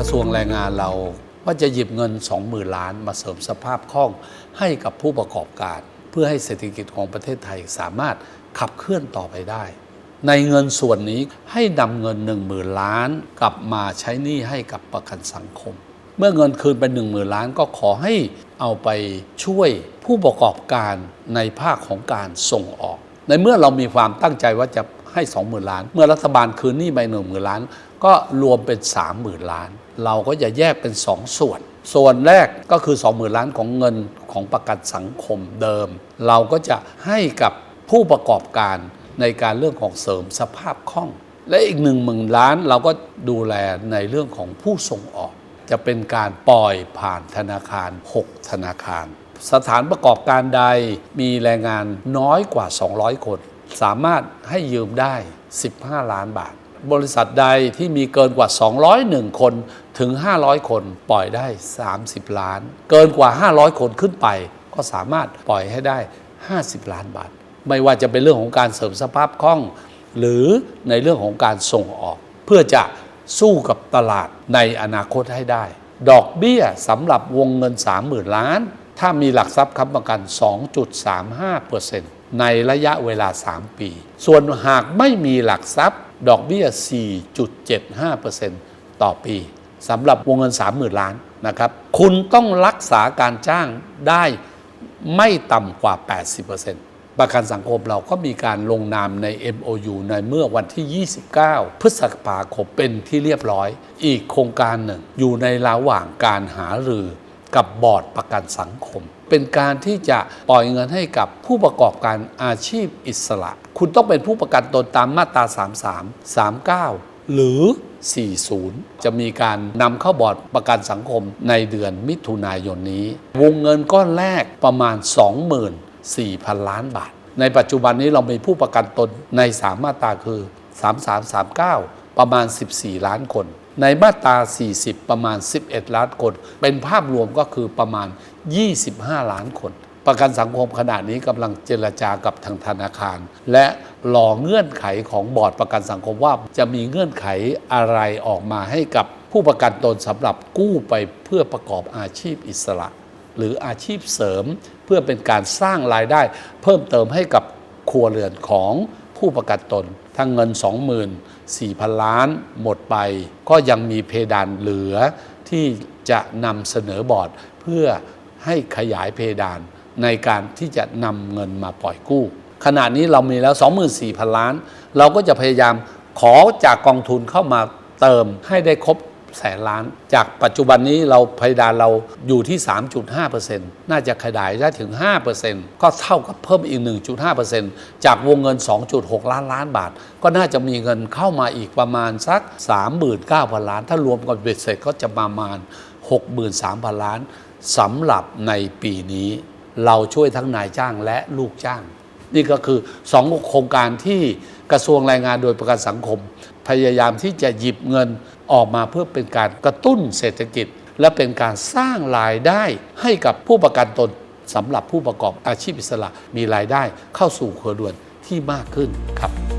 ระทรวงแรงงานเราว่าจะหยิบเงิน 20,000 ล้าน มาเสริมสภาพคล่องให้กับผู้ประกอบการ เพื่อให้เศรษฐกิจของประเทศไทยสามารถขับเคลื่อนต่อไปได้ ในเงินส่วนนี้ให้นำเงิน 10,000 ล้าน กลับมาใช้หนี้ให้กับประกันสังคม เมื่อเงินคืนไป10,000 ล้านก็ขอให้เอาไปช่วยผู้ประกอบการในภาคของการส่งออก ในเมื่อเรามีความตั้งใจว่าจะ ให้ 20,000 ล้าน เมื่อรัฐบาลคืนหนี้ไป10,000ล้าน ก็รวมเป็น 30,000 ล้าน เราก็จะแยกเป็น 2 ส่วน ส่วนแรกก็คือ 20,000 ล้านของเงินของประกันสังคมเดิม เราก็จะให้กับผู้ประกอบการในการเรื่องของเสริมสภาพคล่อง และอีกหนึ่งหมื่นล้านเราก็ดูแลในเรื่องของผู้ส่งออก จะเป็นการปล่อยผ่านธนาคาร 6 ธนาคาร สถานประกอบการใดมีแรงงานน้อยกว่า 200 คน สามารถให้ยืมได้ 15 ล้านบาท บริษัทใดที่มีเกินกว่า 201 คนถึง 500 คนปล่อยได้ 30 ล้าน เกินกว่า 500 คนขึ้นไป ก็สามารถปล่อยให้ได้ 50 ล้านบาท ไม่ว่าจะเป็นเรื่องของการเสริมสภาพคล่อง หรือในเรื่องของการส่งออก เพื่อจะสู้กับตลาดในอนาคตให้ได้ ดอกเบี้ยสำหรับวงเงิน 30,000 ล้าน ถ้ามีหลักทรัพย์ค้ำประกัน 2.35% ในระยะเวลา 3 ปี ส่วนหากไม่มีหลักทรัพย์ ดอกเบี้ย 4.75%ต่อปีสำหรับวงเงิน 30,000 ล้านนะครับ คุณต้องรักษาการจ้างได้ไม่ต่ำกว่า 80%ประกันสังคมเราก็มีการลงนามใน MOU ในเมื่อวันที่ 29 พฤษภาคมเป็นที่เรียบร้อย อีกโครงการหนึ่ง อยู่ในระหว่างการหารือกับบอร์ดประกันสังคม เป็นการที่จะปล่อยเงินให้กับผู้ประกอบการอาชีพอิสระ คุณต้องเป็นผู้ประกันตนตามมาตรา 33 39 หรือ 40 จะมีการนำเข้าบอร์ดประกันสังคมในเดือนมิถุนายนนี้ วงเงินก้อนแรกประมาณ 24,000 ล้านบาท ในปัจจุบันนี้เรามีผู้ประกันตนใน 3 มาตราคือ 3339 ประมาณ 14 ล้านคน ในมาตรา 40 ประมาณ 11 ล้านคน เป็นภาพรวมก็คือประมาณ 25 ล้านคน ประกันสังคมขณะนี้กำลังเจรจากับทางธนาคาร และรอเงื่อนไขของบอร์ดประกันสังคมว่าจะมีเงื่อนไขอะไรออกมาให้กับผู้ประกันตนสำหรับกู้ไปเพื่อประกอบอาชีพอิสระ หรืออาชีพเสริม เพื่อเป็นการสร้างรายได้ เพิ่มเติมให้กับครัวเรือนของ ผู้ประกันตน ทั้งเงิน 24,000 ล้านหมดไป ก็ยังมีเพดานเหลือที่จะนำเสนอบอร์ดเพื่อให้ขยายเพดานในการที่จะนำเงินมาปล่อยกู้ ขณะนี้เรามีแล้ว 24,000 ล้าน เราก็จะพยายามขอจากกองทุนเข้ามาเติมให้ได้ครบ แสนล้าน จากปัจจุบันนี้เราเพดานเราอยู่ที่ 3.5%น่าจะขยายได้ถึง 5%ก็เท่ากับเพิ่มอีก 1.5%จากวงเงิน 2.6 ล้านล้านบาท ก็น่าจะมีเงินเข้ามาอีกประมาณสัก 39,000 ล้าน ถ้ารวมกับเบ็ดเสร็จก็จะประมาณ 63,000 ล้านสำหรับในปีนี้ เราช่วยทั้งนายจ้างและลูกจ้าง นี่ก็คือ 2 โครงการที่ กระทรวงแรงงานโดยประกันสังคม พยายามที่จะหยิบเงินออกมาเพื่อเป็นการกระตุ้นเศรษฐกิจ และเป็นการสร้างรายได้ให้กับผู้ประกันตนสำหรับผู้ประกอบอาชีพอิสระมีรายได้เข้าสู่ครัวเรือนที่มากขึ้นครับ